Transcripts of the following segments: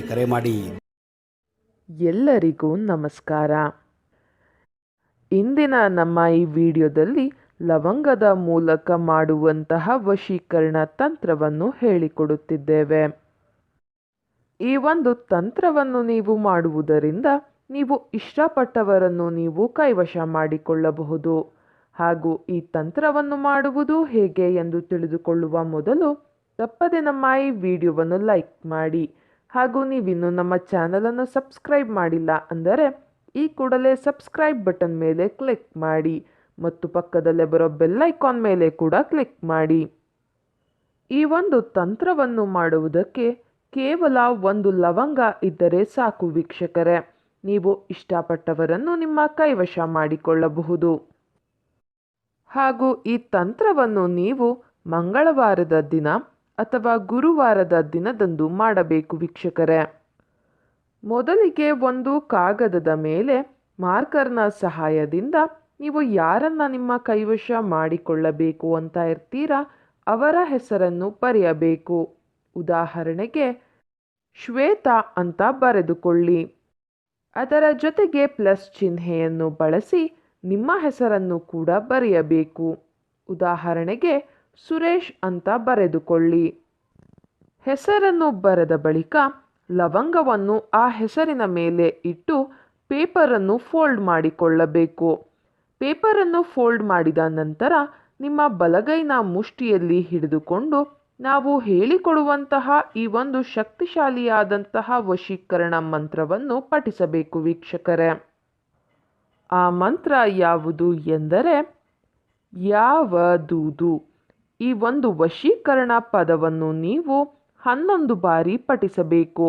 ಕರೆ ಮಾಡಿ. ಎಲ್ಲರಿಗೂ ನಮಸ್ಕಾರ. ಇಂದಿನ ನಮ್ಮ ಈ ವಿಡಿಯೋದಲ್ಲಿ ಲವಂಗದ ಮೂಲಕ ಮಾಡುವಂತಹ ವಶೀಕರಣ ತಂತ್ರವನ್ನು ಹೇಳಿಕೊಡುತ್ತಿದ್ದೇವೆ. ಈ ಒಂದು ತಂತ್ರವನ್ನು ನೀವು ಮಾಡುವುದರಿಂದ ನೀವು ಇಷ್ಟಪಟ್ಟವರನ್ನು ನೀವು ಕೈವಶ ಮಾಡಿಕೊಳ್ಳಬಹುದು. ಹಾಗೂ ಈ ತಂತ್ರವನ್ನು ಮಾಡುವುದು ಹೇಗೆ ಎಂದು ತಿಳಿದುಕೊಳ್ಳುವ ಮೊದಲು ತಪ್ಪದೆ ನಮ್ಮ ಈ ವಿಡಿಯೋವನ್ನು ಲೈಕ್ ಮಾಡಿ. ಹಾಗೂ ನೀವಿನ್ನು ನಮ್ಮ ಚಾನಲನ್ನು ಸಬ್ಸ್ಕ್ರೈಬ್ ಮಾಡಿಲ್ಲ ಅಂದರೆ ಈ ಕೂಡಲೇ ಸಬ್ಸ್ಕ್ರೈಬ್ ಬಟನ್ ಮೇಲೆ ಕ್ಲಿಕ್ ಮಾಡಿ ಮತ್ತು ಪಕ್ಕದಲ್ಲೇ ಬರೋ ಬೆಲ್ಲೈಕಾನ್ ಮೇಲೆ ಕೂಡ ಕ್ಲಿಕ್ ಮಾಡಿ. ಈ ಒಂದು ತಂತ್ರವನ್ನು ಮಾಡುವುದಕ್ಕೆ ಕೇವಲ ಒಂದು ಲವಂಗ ಇದ್ದರೆ ಸಾಕು ವೀಕ್ಷಕರೇ. ನೀವು ಇಷ್ಟಪಟ್ಟವರನ್ನು ನಿಮ್ಮ ಕೈವಶ ಮಾಡಿಕೊಳ್ಳಬಹುದು. ಹಾಗೂ ಈ ತಂತ್ರವನ್ನು ನೀವು ಮಂಗಳವಾರದ ದಿನ ಅಥವಾ ಗುರುವಾರದ ದಿನದಂದು ಮಾಡಬೇಕು ವೀಕ್ಷಕರೇ. ಮೊದಲಿಗೆ ಒಂದು ಕಾಗದದ ಮೇಲೆ ಮಾರ್ಕರ್ನ ಸಹಾಯದಿಂದ ನೀವು ಯಾರನ್ನ ನಿಮ್ಮ ಕೈವಶ ಮಾಡಿಕೊಳ್ಳಬೇಕು ಅಂತ ಇರ್ತೀರಾ ಅವರ ಹೆಸರನ್ನು ಬರೆಯಬೇಕು. ಉದಾಹರಣೆಗೆ, ಶ್ವೇತಾ ಅಂತ ಬರೆದುಕೊಳ್ಳಿ. ಅದರ ಜೊತೆಗೆ ಪ್ಲಸ್ ಚಿಹ್ನೆಯನ್ನು ಬಳಸಿ ನಿಮ್ಮ ಹೆಸರನ್ನು ಕೂಡ ಬರೆಯಬೇಕು. ಉದಾಹರಣೆಗೆ ಸುರೇಶ್ ಅಂತ ಬರೆದುಕೊಳ್ಳಿ. ಹೆಸರನ್ನು ಬರೆದ ಬಳಿಕ ಲವಂಗವನ್ನು ಆ ಹೆಸರಿನ ಮೇಲೆ ಇಟ್ಟು ಪೇಪರನ್ನು ಫೋಲ್ಡ್ ಮಾಡಿಕೊಳ್ಳಬೇಕು. ಪೇಪರನ್ನು ಫೋಲ್ಡ್ ಮಾಡಿದ ನಂತರ ನಿಮ್ಮ ಬಲಗೈನ ಮುಷ್ಟಿಯಲ್ಲಿ ಹಿಡಿದುಕೊಂಡು ನಾವು ಹೇಳಿಕೊಡುವಂತಹ ಈ ಒಂದು ಶಕ್ತಿಶಾಲಿಯಾದಂತಹ ವಶೀಕರಣ ಮಂತ್ರವನ್ನು ಪಠಿಸಬೇಕು ವೀಕ್ಷಕರೇ. ಆ ಮಂತ್ರ ಯಾವುದು ಎಂದರೆ, ಯಾವದೂದು. ಈ ಒಂದು ವಶೀಕರಣ ಪದವನ್ನು ನೀವು ಹನ್ನೊಂದು ಬಾರಿ ಪಠಿಸಬೇಕು.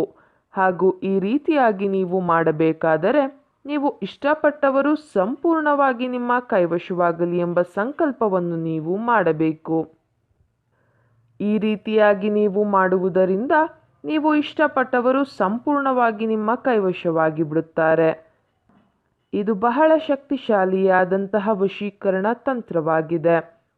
ಹಾಗೂ ಈ ರೀತಿಯಾಗಿ ನೀವು ಮಾಡಬೇಕಾದರೆ ನೀವು ಇಷ್ಟಪಟ್ಟವರು ಸಂಪೂರ್ಣವಾಗಿ ನಿಮ್ಮ ಕೈವಶವಾಗಲಿ ಎಂಬ ಸಂಕಲ್ಪವನ್ನು ನೀವು ಮಾಡಬೇಕು. ಈ ರೀತಿಯಾಗಿ ನೀವು ಮಾಡುವುದರಿಂದ ನೀವು ಇಷ್ಟಪಟ್ಟವರು ಸಂಪೂರ್ಣವಾಗಿ ನಿಮ್ಮ ಕೈವಶವಾಗಿ ಬಿಡುತ್ತಾರೆ. ಇದು ಬಹಳ ಶಕ್ತಿಶಾಲಿಯಾದಂತಹ ವಶೀಕರಣ ತಂತ್ರವಾಗಿದೆ.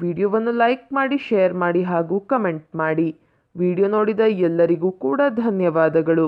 ವಿಡಿಯೋವನ್ನು ಲೈಕ್ ಮಾಡಿ ಶೇರ್ ಮಾಡಿ ಹಾಗೂ ಕಮೆಂಟ್ ಮಾಡಿ. ವಿಡಿಯೋ ನೋಡಿದ ಎಲ್ಲರಿಗೂ ಕೂಡ ಧನ್ಯವಾದಗಳು.